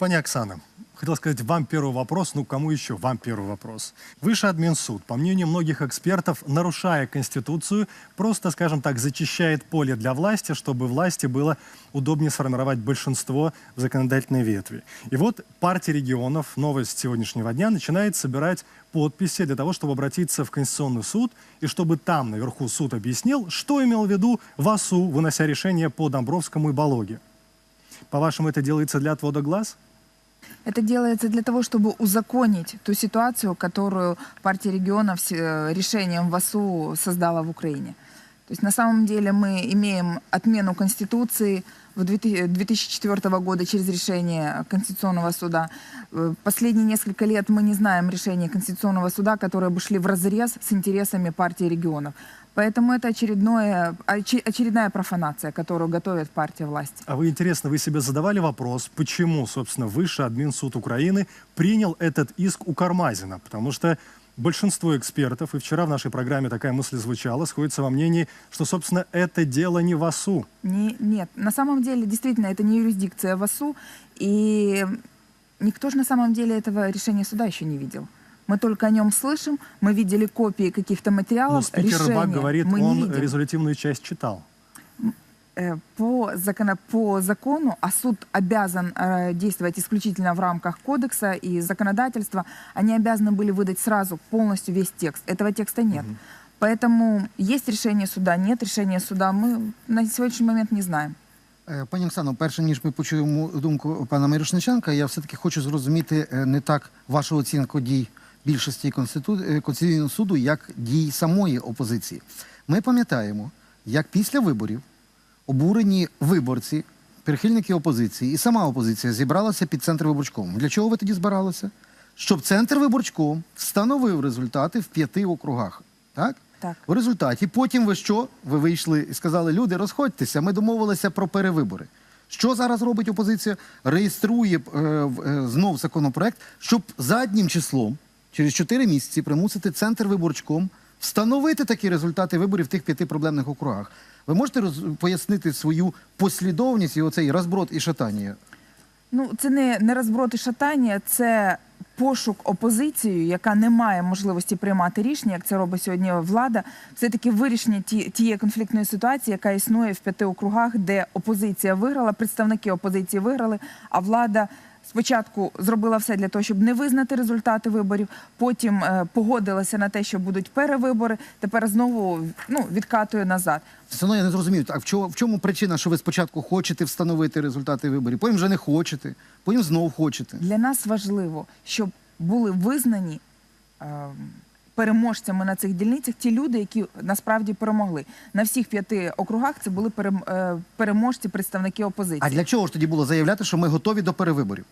Пани Оксана, хотел сказать вам первый вопрос, ну кому еще вам первый вопрос. Высший админсуд, по мнению многих экспертов, нарушая Конституцию, просто, скажем так, зачищает поле для власти, чтобы власти было удобнее сформировать большинство в законодательной ветви. И вот партия регионов, новость сегодняшнего дня, начинает собирать подписи для того, чтобы обратиться в Конституционный суд, и чтобы там наверху суд объяснил, что имел в виду ВАСУ, вынося решение по Домбровскому и Балоге. По-вашему, это делается для отвода глаз? Это делается для того, чтобы узаконить ту ситуацию, которую партия регионов с э, решением ВАСУ создала в Украине. То есть на самом деле мы имеем отмену Конституции в 2000 2004 года через решение Конституционного суда. Э, Последние несколько лет мы не знаем решения Конституционного суда, которые бы шли в разрез с интересами партии регионов. Поэтому это очередное, оче- очередная профанация, которую готовит партия власти. А вы, интересно, вы себе задавали вопрос, почему, собственно, Высший админсуд Украины принял этот иск у Кармазина? Потому что большинство экспертов, и вчера в нашей программе такая мысль звучала, сходится во мнении, что, собственно, это дело не ВАСУ. Не, нет, на самом деле, действительно, это не юрисдикция ВАСУ, и никто же на самом деле этого решения суда еще не видел. Мы только о нем слышим, мы видели копии каких-то материалов, Но спикер решения Рыбак говорит, мы он резолютивную часть читал. Э, По, закона, по закону, а суд обязан э, действовать исключительно в рамках кодекса и законодательства, они обязаны были выдать сразу полностью весь текст. Этого текста нет. Поэтому есть решение суда, нет решения суда, мы на сегодняшний момент не знаем. Е, Пані Оксано, перше ніж ми почуємо думку пана Мирошниченка, я все-таки хочу зрозуміти е, не так вашу оцінку дій більшості Конститу... е, Конституційного суду, як дій самої опозиції. Ми пам'ятаємо, як після виборів обурені виборці, прихильники опозиції і сама опозиція зібралася під центр виборчком. Для чого ви тоді збиралися? Щоб центр виборчком встановив результати в п'яти округах. Так? Так. В результаті потім ви що? Ви вийшли і сказали, люди, розходьтеся, ми домовилися про перевибори. Що зараз робить опозиція? Реєструє е, е, знов законопроект, щоб заднім числом, через 4 місяці, примусити центр виборчком встановити такі результати виборів в тих п'яти проблемних округах. Ви можете роз- пояснити свою послідовність і оцей розброд і шатання? Ну, це не, не розброд і шатання, це пошук опозицією, яка не має можливості приймати рішення, як це робить сьогодні влада. Все-таки вирішення ті, тієї конфліктної ситуації, яка існує в п'яти округах, де опозиція виграла, представники опозиції виграли, а влада. Спочатку зробила все для того, щоб не визнати результати виборів. Потім е, погодилася на те, що будуть перевибори. Тепер знову ну, відкатує назад. Все одно я не зрозумів, а в чому, в чому причина, що ви спочатку хочете встановити результати виборів, потім вже не хочете, потім знову хочете. Для нас важливо, щоб були визнані е, переможцями на цих дільницях ті люди, які насправді перемогли. На всіх п'яти округах це були е, переможці, представники опозиції. А для чого ж тоді було заявляти, що ми готові до перевиборів?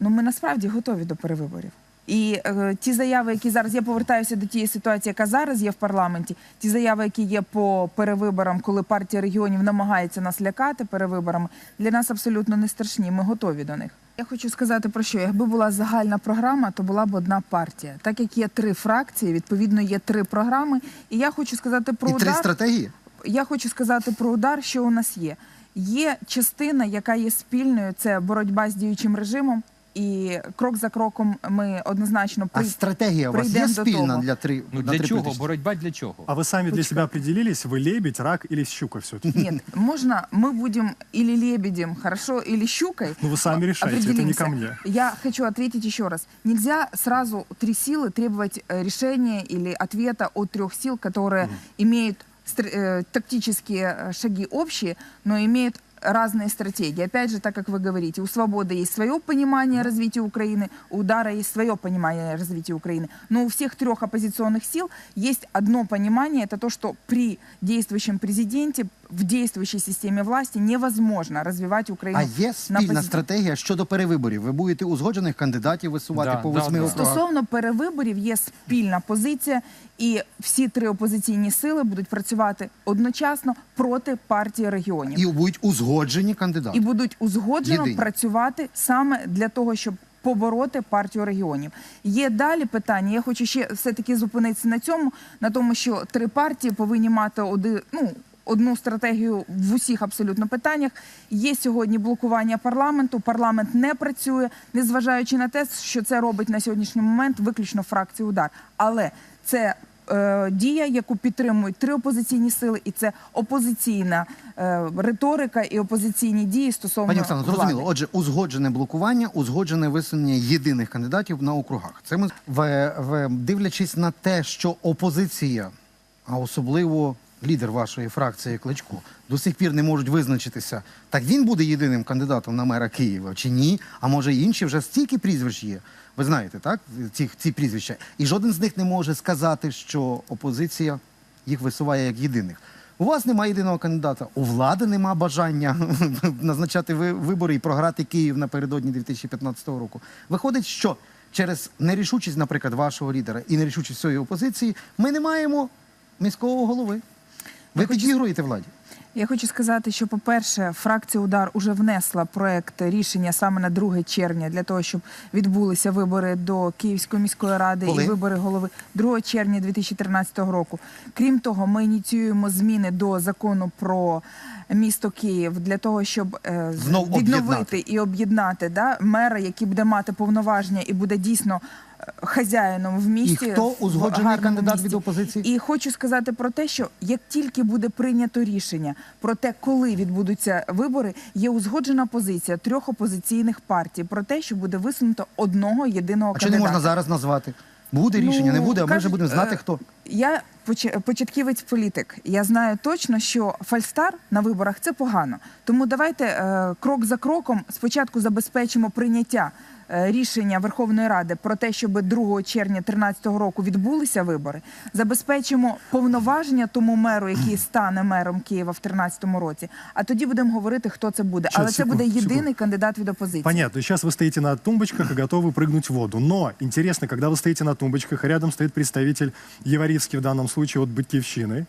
Ну ми насправді готові до перевиборів. І е, ті заяви, які зараз я повертаюся до тієї ситуації, яка зараз є в парламенті. Ті заяви, які є по перевиборам, коли партія регіонів намагається нас лякати перевиборами, для нас абсолютно не страшні. Ми готові до них. Я хочу сказати про що, якби була загальна програма, то була б одна партія. Так як є три фракції, відповідно є три програми. І я хочу сказати про І три стратегії? я хочу сказати про удар, що у нас є. Є частина, яка є спільною, це боротьба з діючим режимом. І крок за кроком ми однозначно А при... стратегія у вас є прийдемо до спільна того. для три Ну на для три чого? політичні? Боротьба для чого? А вы сами для Почекай. себя определились, вы лебедь, рак или щука все-таки? Нет, можно мы будем или лебедем, хорошо, или щукой. Ну, вы сами решайте, это не Определимся. ко мне. Я хочу ответить еще раз. Нельзя сразу три силы требовать э, решения или ответа от трех сил, которые имеют стр- э, тактические э, шаги общие, но имеют разные стратегии. Опять же, так как вы говорите, у свободы есть свое понимание развития Украины, у удара есть свое понимание развития Украины. Но у всех трех оппозиционных сил есть одно понимание, это то, что при действующем президенте в действующей системе власти невозможно развивать Украину А є спільна позиции. стратегія щодо перевиборів. Ви будете узгоджених кандидатів висувати Да, по восьми да. округах. Стосовно перевиборів є спільна позиція, і всі три опозиційні сили будуть працювати одночасно проти партії регіонів І будуть узгоджені кандидати. і будуть узгоджено Єдині. працювати саме для того, щоб побороти партію регіонів. Є далі питання. Я хочу ще все таки зупинитися на цьому, на тому, що три партії повинні мати один, ну. Одну стратегію в усіх абсолютно питаннях. Є сьогодні блокування парламенту. Парламент не працює, незважаючи на те, що це робить на сьогоднішній момент виключно фракція удар. Але це е, дія, яку підтримують три опозиційні сили, і це опозиційна е, риторика і опозиційні дії стосовно Пані Оксано, зрозуміло. Отже, узгоджене блокування, узгоджене висунення єдиних кандидатів на округах. Це ми в, в, дивлячись на те, що опозиція, а особливо лідер вашої фракції Кличко, до сих пір не можуть визначитися, так він буде єдиним кандидатом на мера Києва чи ні? А може інші вже стільки прізвищ є. Ви знаєте, так? Ці, ці прізвища. І жоден з них не може сказати, що опозиція їх висуває як єдиних. У вас немає єдиного кандидата, у влади нема бажання назначати ви- вибори і програти Київ напередодні 2015 року. Виходить, що через нерішучість, наприклад, вашого лідера і нерішучість цієї опозиції, ми не маємо міського голови. Ви хочу підігруєте владі. Я хочу сказати, що, по-перше, фракція Удар уже внесла проект рішення саме на 2 червня для того, щоб відбулися вибори до Київської міської ради Коли? і вибори голови 2 червня 2013 року. Крім того, ми ініціюємо зміни до закону про місто Київ для того, щоб е, відновити об'єднати. і об'єднати да, мера, який буде мати повноваження і буде дійсно хазяїном в місті. І хто узгоджений кандидат від опозиції? І хочу сказати про те, що як тільки буде прийнято рішення про те, коли відбудуться вибори, є узгоджена позиція трьох опозиційних партій про те, що буде висунуто одного єдиного А чи не можна зараз назвати? Буде рішення, не Ну, буде, а ми вже будемо знати, е, хто. Я початківець політик. Я знаю точно, що фальстар на виборах це погано. Тому давайте е, крок за кроком спочатку забезпечимо прийняття е, рішення Верховної Ради про те, щоб 2 червня 2013 року відбулися вибори. Забезпечимо повноваження тому меру, який стане мером Києва в 2013 році. А тоді будемо говорити, хто це буде. Щас, Але це секунду, буде секунду. єдиний кандидат від опозиції. Понятно, сейчас вы стоите на тумбочках и готовы прыгнуть в воду. Но интересно, когда вы стоите на тумбочках, и рядом стоит представитель Еваривский в данном случае От Батьковщины,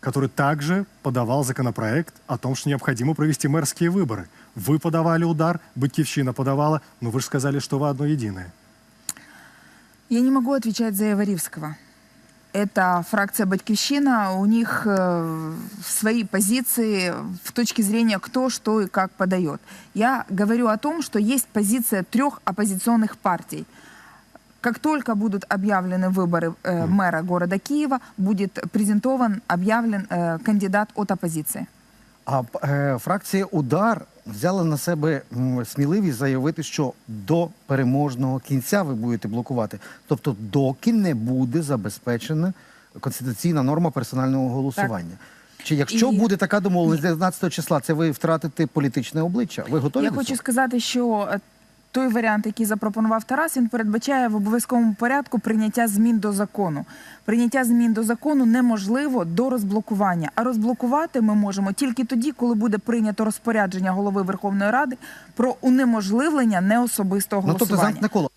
который также подавал законопроект о том, что необходимо провести мэрские выборы. Вы подавали удар, Батьковщина подавала, но вы же сказали, что вы одно единое. Я не могу отвечать за Иваривского. Это фракция Батьковщина, у них э, свои позиции в точке зрения кто, что и как подает. Я говорю о том, что есть позиция трех оппозиционных партий. Как только будут объявлены выборы э, мэра города Киева, будет презентован, объявлен э, кандидат от оппозиции. А е, фракція Удар взяла на себе м, сміливість заявити, що до переможного кінця ви будете блокувати. Тобто, доки не буде забезпечена конституційна норма персонального голосування. Чи якщо І- буде така домовленість 19 числа, це ви втратите політичне обличчя? Ви готові Я до хочу цього? сказати, що е, той варіант, який запропонував Тарас, він передбачає в обов'язковому порядку прийняття змін до закону. Прийняття змін до закону неможливо до розблокування. А розблокувати ми можемо тільки тоді, коли буде прийнято розпорядження голови Верховної Ради про унеможливлення неособистого Ну тобто голосування. замкне коло.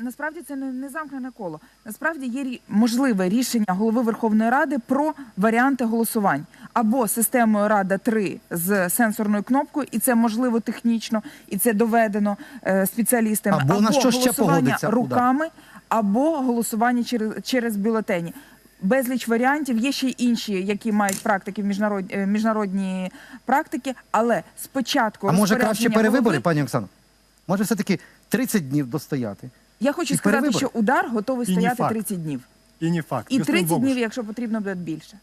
насправді це не, не замкнене коло. Насправді є можливе рішення голови Верховної Ради про варіанти голосувань або системою Рада 3 з сенсорною кнопкою, і це можливо технічно, і це доведено е, спеціалістами. Або на що ще голосування погодиться руками, або голосування через, через бюлетені. Безліч варіантів є ще й інші, які мають практики в міжнарод... е, міжнародні практики, але спочатку А може краще перевибори, голови- пані Оксано? Може все-таки 30 днів достояти? Я хочу І сказати, перевибори. що удар готовий І стояти факт. 30 днів. И не факт. І Господин 30 днів, якщо потрібно, буде більше.